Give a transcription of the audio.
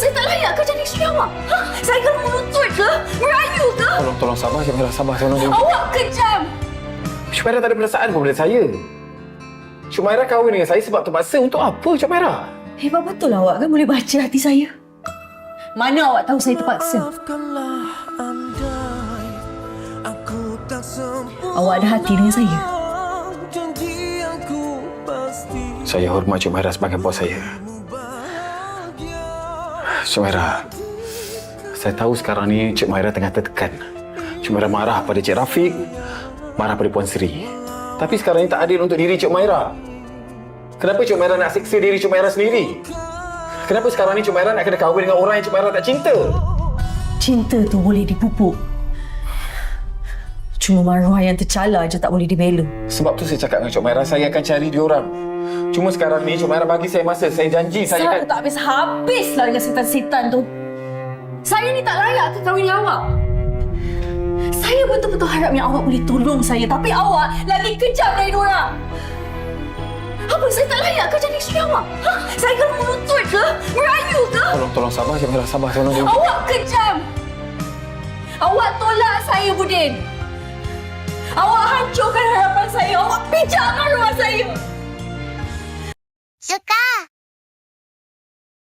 saya tak layak ke jadi isteri awak? Ha? Saya akan menuntut ke? Merayu ke? Tolong, tolong sabar Cik Maira, sabar. Tolong, tolong. Awak kejam! Cik Maira tak ada perasaan pun pada saya. Cik Maira kahwin dengan saya sebab terpaksa. Untuk apa Cik Maira? Hebat betul awak kan boleh baca hati saya. Mana awak tahu saya terpaksa? Awak ada hati dengan saya. Saya hormat Cik Maira sebagai bos saya. Cik Maira, saya tahu sekarang ni Cik Maira tengah tertekan. Cik Maira marah pada Cik Rafiq, marah pada Puan Sri. Tapi sekarang ni tak adil untuk diri Cik Maira. Kenapa Cik Maira nak siksa diri Cik Maira sendiri? Kenapa sekarang ni Cik Maira nak kena kahwin dengan orang yang Cik Maira tak cinta? Cinta tu boleh dipupuk. Cuma maruah yang tercala je tak boleh dibela. Sebab tu saya cakap dengan Cik Maira, saya akan cari dia orang. Cuma sekarang ni Cik Maira bagi saya masa. Saya janji saya Saya akan... tak habis-habis lah dengan setan-setan tu. Saya ni tak layak ke kahwin dengan awak. Saya betul-betul harap yang awak boleh tolong saya. Tapi awak lagi kejam dari diorang. Apa saya tak layak ke jadi isteri awak? Ha? Saya akan menuntut ke? Merayu ke? Tolong, tolong sabar Cik Maira, sabar. Tolong, tolong. Awak kejam. Awak tolak saya, Budin. Awak hancurkan harapan saya. Awak pijak maruah saya. Suka.